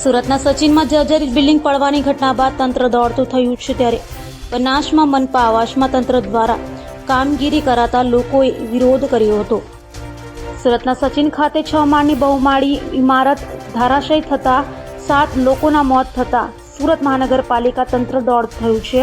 સુરતના સચિનમાં જર્જરિત બિલ્ડિંગ પડવાની ઘટના બાદ તંત્ર દોડતું થયું છે ત્યારે બનાસમાં મનપા આવાસમાં તંત્ર દ્વારા કામગીરી કરાતા લોકોએ વિરોધ કર્યો હતો. સુરતના સચિન ખાતે છ માળની બહુમાળી ઇમારત ધરાશય થતા સાત લોકોના મોત થતાં સુરત મહાનગરપાલિકા તંત્ર દોડ થયું છે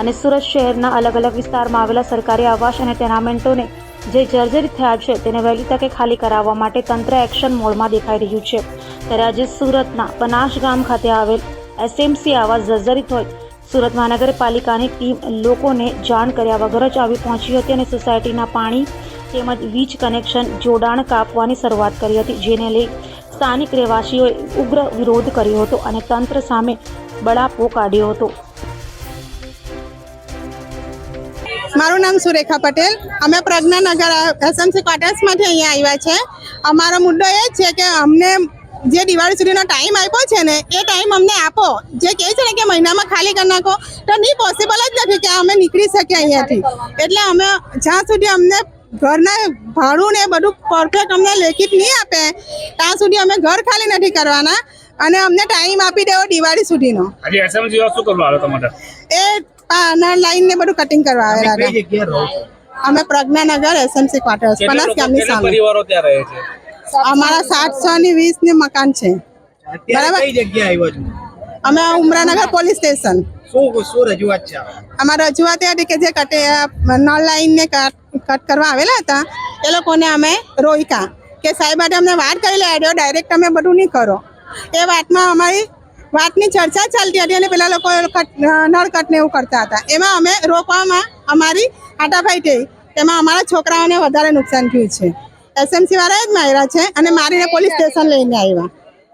અને સુરત શહેરના અલગ અલગ વિસ્તારમાં આવેલા સરકારી આવાસ અને ટેનામેન્ટોને જે જર્જરિત થયા છે તેને વહેલી તકે ખાલી કરાવવા માટે તંત્ર એક્શન મોડમાં દેખાઈ રહ્યું છે. ત્યારે આજે સુરતના બનાસ ગામ ખાતે આવેલ એસએમસી આવાસ જર્જરિત હોય. સુરત મહાનગરપાલિકાની ટીમ લોકોને જાણ કર્યા વગર જ આવી પહોંચી હતી અને સોસાયટીના પાણી તેમજ વીજ કનેક્શન જોડાણ કાપવાની શરૂઆત કરી હતી, જેને લઈ સ્થાનિક રહેવાસીઓએ ઉગ્ર વિરોધ કર્યો હતો અને તંત્ર સામે બળાપો કાઢ્યો હતો. મારું નામ સુરેખા પટેલ. અમે પ્રજ્ઞાનગર એસએમસી ક્વાર્ટર્સમાંથી અહીંયા આવ્યા છે. અમારો મુદ્દો એ છે કે અમને જે દિવાળી સુધીનો ટાઈમ આપ્યો છે ને એ ટાઈમ અમને આપો. જે કહે છે ને કે મહિનામાં ખાલી કરી નાખો તો નહીં પોસિબલ જ નથી કે અમે નીકળી શકીએ અહીંયાથી. એટલે અમે જ્યાં સુધી અમને ઘરના ભાડું ને બધું પરફેક્ટ અમને લેખિત નહીં આપે ત્યાં સુધી અમે ઘર ખાલી નથી કરવાના અને અમને ટાઈમ આપી દેવો દિવાળી સુધીનો. એસએમસી શું કરવા આવ્યો તમારે? એ પાનર લાઈન ને બધું કટિંગ કરવા આવેલા અમે પ્રજ્ઞાનગર એસએમસી ક્વાર્ટર્સ ગામની સામે. પરિવારો ત્યાં રહે છે? અમારા સાતસો ની વીસની મકાન છે. બરાબર. કઈ જગ્યાએ આવ્યો છું? અમે ઉમરાનગર પોલીસ સ્ટેશન. શું શું રજૂઆત છે અમારી રજૂઆત એ હતી કે જે કટે નળ લાઈન ને કટ કટ કરવા આવેલા હતા એ લોકોને અમે રોક્યા કે સાહેબ માટે અમને વાત કરી લે ડાયરેક્ટ તમે બધું નહીં કરો. એ વાતમાં અમારી વાતની ચર્ચા ચાલતી હતી અને પેલા લોકો નળ કટ ને એવું કરતા હતા. એમાં અમે રોકવામાં અમારી હાટાફાઈ થઈ. એમાં અમારા છોકરાઓને વધારે નુકસાન થયું છે. એસએમસી વાળા જ માર્યા છે અને મારીને પોલીસ સ્ટેશન લઈને આવ્યા.